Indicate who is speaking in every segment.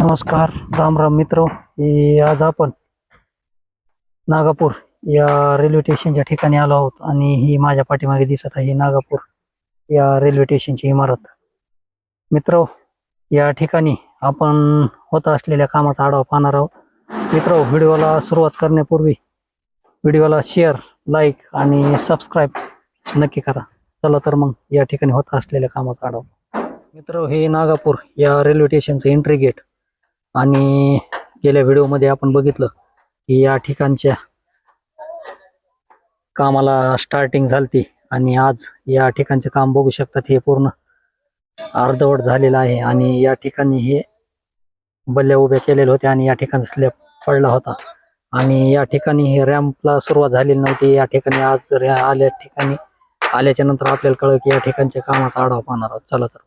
Speaker 1: नमस्कार राम राम मित्र. हे आज आपण नागापूर या रेल्वे स्टेशनच्या ठिकाणी आलो आहोत आणि ही माझ्या पाठीमागे दिसत आहे नागापूर या रेल्वे स्टेशनची इमारत. मित्र या ठिकाणी आपण होत असलेल्या कामाचा आढावा पाहणार आहोत. मित्र व्हिडिओला सुरुवात करण्यापूर्वी व्हिडिओला शेअर लाईक आणि सबस्क्राईब नक्की करा. चला तर मग या ठिकाणी होत असलेल्या कामाचा आढावा. मित्र हे नागापूर या रेल्वे स्टेशनचं एंट्री गेट आणि गेल्या व्हिडिओमध्ये आपण बघितलं की या ठिकाणच्या कामाला स्टार्टिंग झालती आणि आज या ठिकाणचे काम बघू शकतात हे पूर्ण अर्धवट झालेलं आहे. आणि या ठिकाणी हे बल्ल्या उभ्या केलेल्या होत्या आणि या ठिकाणी स्लॅब पडला होता. आणि या ठिकाणी हे रॅम्पला सुरुवात झालेली नव्हती. या ठिकाणी आज रॅ आल्या ठिकाणी आल्याच्यानंतर आपल्याला कळलं की या ठिकाणच्या कामाचा आढावा पाहणार आहोत. चला तर.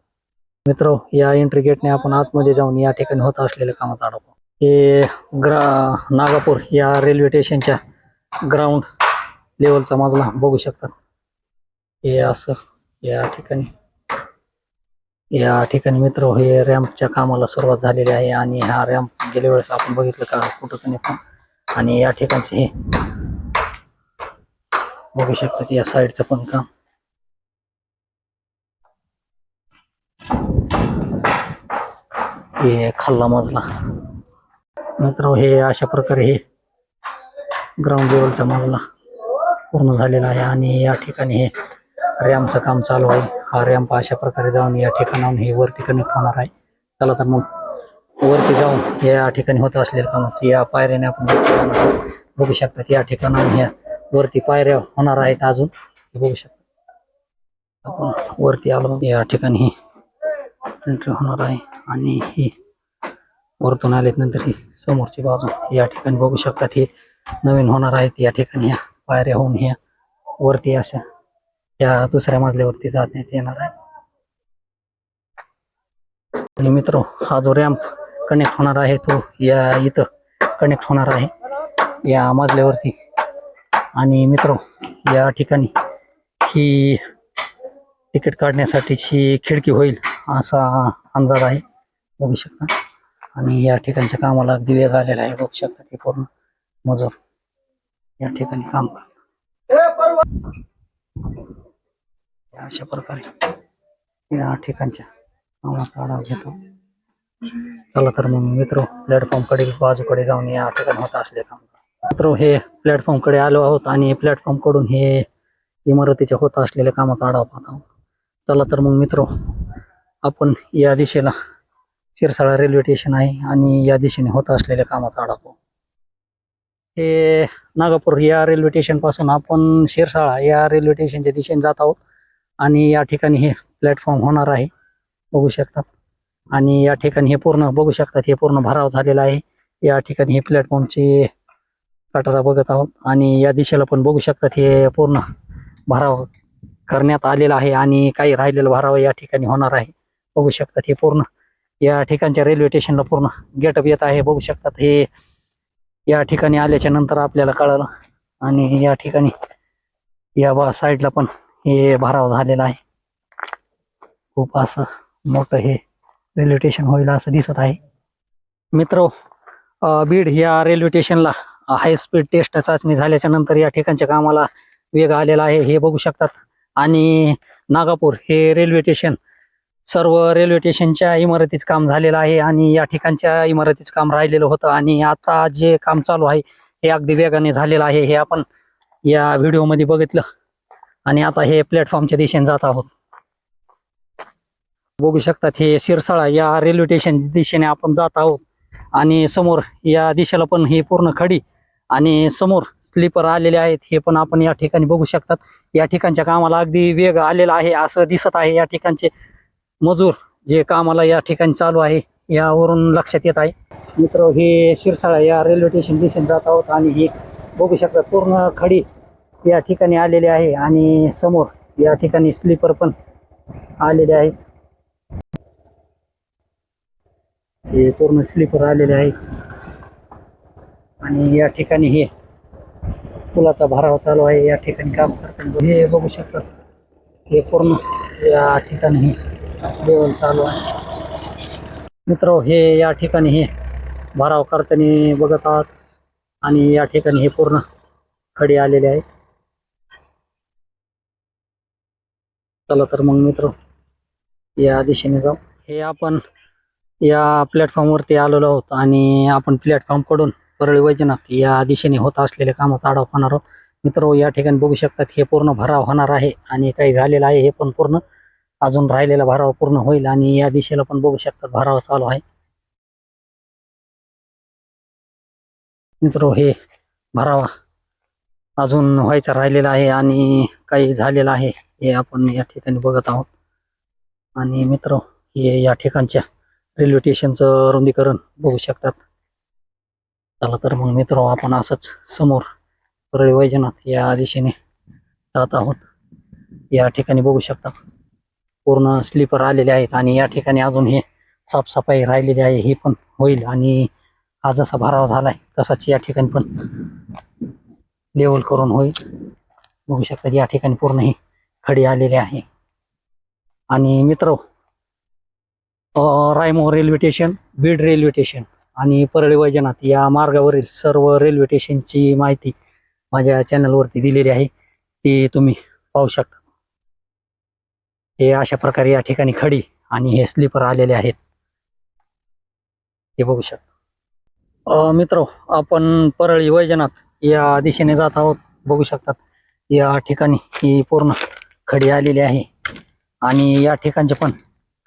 Speaker 1: मित्र या एंट्री गेटने आपण आतमध्ये जाऊन या ठिकाणी होत असलेल्या कामाचा आढावा हे ग्रा नागापूर या रेल्वे स्टेशनच्या ग्राउंड लेवलचा मजला बघू शकतात. हे असं या ठिकाणी. या ठिकाणी मित्र हे रॅम्पच्या कामाला सुरुवात झालेली आहे आणि हा रॅम्प गेल्या वेळेस आपण बघितलं का कुठं पण. आणि या ठिकाणचे हे बघू शकतात या साईडचं पण काम. हे खाल्ला मजला. मित्र हे अशा प्रकारे हे ग्राउंड लेवलचा मजला पूर्ण झालेला आहे आणि या ठिकाणी हे रॅम्पचं काम चालू आहे. हा रॅम्प अशा प्रकारे जाऊन या ठिकाणाहून हे वरती कनेक्ट होणार आहे. चला तर मग वरती जाऊन या ठिकाणी होत असलेल्या कामाचं या पायऱ्याने आपण बघू शकतात या ठिकाणाहून ह्या वरती पायऱ्या होणार आहेत अजून. बघू शकता. आपण वरती आलो या ठिकाणी एंट्री होणार आहे. आणि ही वरतून आलेत नंतर ही समोरची बाजू. या ठिकाणी बघू शकतात हे नवीन होणार आहेत. या ठिकाणी ह्या पायऱ्या होऊन ह्या वरती अशा या दुसऱ्या मजल्यावरती जाण्यात येणार आहे. आणि मित्र हा जो रॅम्प कनेक्ट होणार आहे तो या इथं कनेक्ट होणार आहे. या मजल्यावरती. आणि मित्र या ठिकाणी ही तिकीट काढण्यासाठीची खिडकी होईल. असा अंदाज आहे बघू शकता. आणि या ठिकाणच्या कामाला अगदी वेग आलेला आहे बघू शकता ते पूर्ण मजूर. या ठिकाणी काम करतात. अशा प्रकारे या ठिकाणच्या कामाचा आढावा घेतो. चला तर मग मित्र प्लॅटफॉर्मकडे बाजूकडे जाऊन या ठिकाणी होत असले काम मित्र हे प्लॅटफॉर्मकडे आलो आहोत आणि प्लॅटफॉर्मकडून हे इमारतीच्या होत असलेल्या कामाचा आढावा पाहत आहोत. चला तर मग मित्र आपण या दिशेला शिरसाळा रेल्वे स्टेशन आहे आणि या दिशेने होत असलेल्या कामाचा आढावा. हे नागपूर या रेल्वे स्टेशनपासून आपण शिरसाळा या रेल्वे स्टेशनच्या दिशेने जात आहोत. आणि या ठिकाणी हे प्लॅटफॉर्म होणार आहे. बघू शकतात. आणि या ठिकाणी हे पूर्ण बघू शकतात. हे पूर्ण भराव झालेला आहे. या ठिकाणी हे प्लॅटफॉर्मची कटारा बघत आहोत. आणि या दिशेला पण बघू शकतात. हे पूर्ण भराव करण्यात आलेला आहे आणि काही राहिलेला भराव या ठिकाणी होणार आहे. बघू शकतात हे पूर्ण. या ठिकाणच्या रेल्वे स्टेशनला पूर्ण गेटअप येत आहे बघू शकतात हे. या ठिकाणी आल्याच्यानंतर आपल्याला कळालं. आणि या ठिकाणी या बा साईडला पण हे भराव झालेला आहे. खूप असं मोठं हे रेल्वे स्टेशन होईल असं दिसत आहे. मित्र बीड या रेल्वे स्टेशनला हाय स्पीड टेस्ट चाचणी झाल्याच्यानंतर या ठिकाणच्या कामाला वेग आलेला आहे हे बघू शकतात. आणि नागापूर हे रेल्वे स्टेशन सर्व रेल्वे स्टेशनच्या इमारतीचं काम झालेलं आहे आणि या ठिकाणच्या इमारतीचं काम राहिलेलं होतं आणि आता जे काम चालू आहे हे अगदी वेगाने झालेलं आहे हे आपण या व्हिडिओमध्ये बघितलं. आणि आता हे प्लॅटफॉर्मच्या दिशेने जात आहोत. बघू शकतात हे शिरसाळा या रेल्वे स्टेशन दिशेने आपण जात आहोत. आणि समोर या दिशेला पण ही पूर्ण खडी आणि समोर स्लीपर आलेले आहेत हे पण आपण या ठिकाणी बघू शकतात. या ठिकाणच्या कामाला अगदी वेग आलेला आहे असं दिसत आहे या ठिकाणचे मजूर जे कामाला या ठिकाणी चालू आहे यावरून लक्षात येत आहे. मित्र हे शिरसाळा या रेल्वे स्टेशन दिशेने जात आहोत आणि हे बघू शकतात पूर्ण खडी या ठिकाणी आलेली आहे आणि समोर या ठिकाणी स्लीपर पण आलेले आहेत. हे पूर्ण स्लीपर आलेले आहे आणि या ठिकाणी हे पुलाचा भराव चालू आहे या ठिकाणी काम करताना हे बघू शकतात. हे पूर्ण या ठिकाणी हे लेवल चालू आहे. मित्र हे या ठिकाणी हे भराव करताना बघत आहात आणि या ठिकाणी हे पूर्ण खडी आलेले आहे चला तर मग मित्र या दिशेने जाऊ. हे आपण या प्लॅटफॉर्मवरती आलेलो आहोत आणि आपण प्लॅटफॉर्मकडून परळी वैजनाथ या दिशेने होत असलेल्या कामाचा आढावा पाहणार आहोत. मित्र या ठिकाणी बघू शकतात हे पूर्ण भराव होणार आहे आणि काही झालेलं आहे हे पण पूर्ण अजून राहिलेला भराव पूर्ण होईल आणि या दिशेला पण बघू शकतात भराव चालू आहे. मित्र हे भरावा अजून व्हायचा राहिलेला आहे आणि काही झालेलं आहे हे आपण या ठिकाणी बघत आहोत. आणि मित्र हे या ठिकाणच्या रेल्वे स्टेशनचं रुंदीकरण बघू शकतात. चला तर मग मित्र आपण असंच समोर परळी वैजनाथ या दिशेने जात आहोत. या ठिकाणी बघू शकता. पूर्ण स्लीपर आलेले आहेत आणि या ठिकाणी अजून हे साफसफाई राहिलेली आहे हे पण होईल आणि हा जसा भराव झालाय तसाच या ठिकाणी पण लेवल करून होईल. बघू शकता या ठिकाणी पूर्ण ही खडी आलेली आहे. आणि मित्र Raimoh railway station Beed railway station आणि परळी वैजनाथ या मार्गावरील सर्व रेल्वे स्टेशनची माहिती माझ्या चॅनलवरती दिलेली आहे. ती तुम्ही पाहू शकता. हे अशा प्रकारे या ठिकाणी खडी आणि हे स्लीपर आलेले आहेत. हे बघू शकता. मित्र आपण परळी वैजनाथ या दिशेने जात आहोत. बघू शकतात या ठिकाणी ही पूर्ण खडी आलेली आहे. आणि या ठिकाणचे पण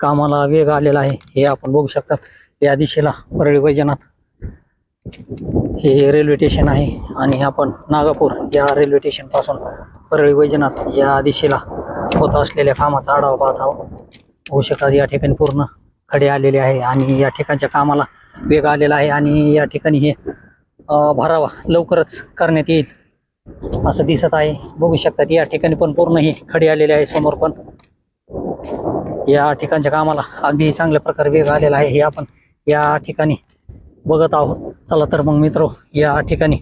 Speaker 1: कामाला वेग आलेला आहे. हे आपण बघू शकतात या दिशेला परळी वैजनाथ हे रेल्वे स्टेशन आहे. आणि आपण नागापूर या रेल्वे स्टेशनपासून परळी वैजनाथ या दिशेला होत असलेल्या कामाचा आढावा पाहत आहोत. होऊ शकतात या ठिकाणी पूर्ण खडे आलेले आहे आणि या ठिकाणच्या कामाला वेग आलेला आहे आणि या ठिकाणी हे भरावा लवकरच करण्यात येईल असं दिसत आहे. बघू शकतात या ठिकाणी पण पूर्ण हे खडे आलेले आहे समोर पण. या ठिकाणच्या कामाला अगदी चांगल्या प्रकारे वेग आलेला आहे हे आपण या ठिकाणी बघत आहोत. चला तर मग मित्र या ठिकाणी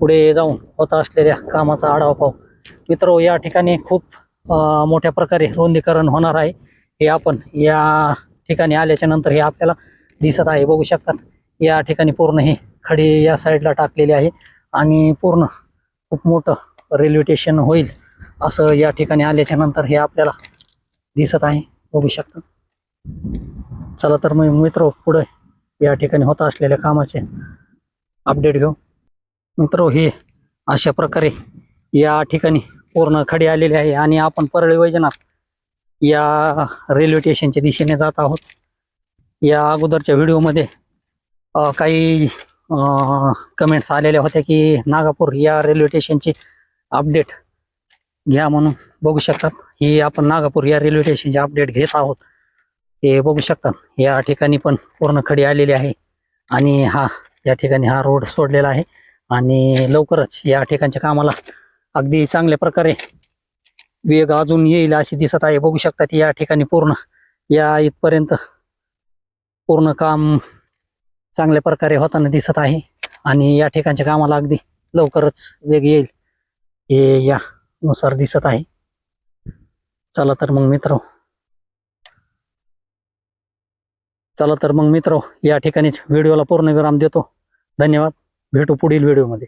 Speaker 1: पुढे जाऊन होत असलेल्या कामाचा आढावा पाहू. मित्र या ठिकाणी खूप मोठ्या प्रकारे रुंदीकरण होणार आहे. हे आपण या ठिकाणी आल्याच्यानंतर हे आपल्याला दिसत आहे. बघू शकतात या ठिकाणी पूर्ण हे खडे या साईडला टाकलेले आहे आणि पूर्ण खूप मोठं रेल्वे स्टेशन होईल असं या ठिकाणी आल्याच्यानंतर हे आपल्याला दिसत आहे. बघू शकता. चला तर मग मित्र पुढे या ठिकाणी होत असलेल्या कामाचे अपडेट घेऊ. मित्र हे अशा प्रकारे या ठिकाणी पूर्ण खडी आलेली आहे आणि आपण परळी वैजनाथ या रेल्वे स्टेशनच्या दिशेने जात आहोत. या अगोदरच्या व्हिडिओमध्ये काही कमेंट्स आलेल्या होत्या की नागापूर या रेल्वे स्टेशनची अपडेट घ्या म्हणून बघू शकतात. ही आपण नागापूर या रेल्वे स्टेशनची अपडेट घेत आहोत. ते बघू शकतात. या ठिकाणी पण पूर्ण खडी आलेली आहे आणि हा या ठिकाणी हा रोड सोडलेला आहे आणि लवकरच या ठिकाणच्या कामाला अगदी चांगल्या प्रकारे वेग अजून येईल अशी दिसत आहे. बघू शकतात या ठिकाणी पूर्ण या इथपर्यंत पूर्ण काम चांगल्या प्रकारे होताना दिसत आहे. आणि या ठिकाणच्या कामाला अगदी लवकरच वेग येईल हे यानुसार दिसत आहे. चला तर मग मित्र चला तर मग मित्र या ठिकाणीच व्हिडिओला पूर्ण विराम देतो. धन्यवाद. भेटू पुढील व्हिडिओमध्ये.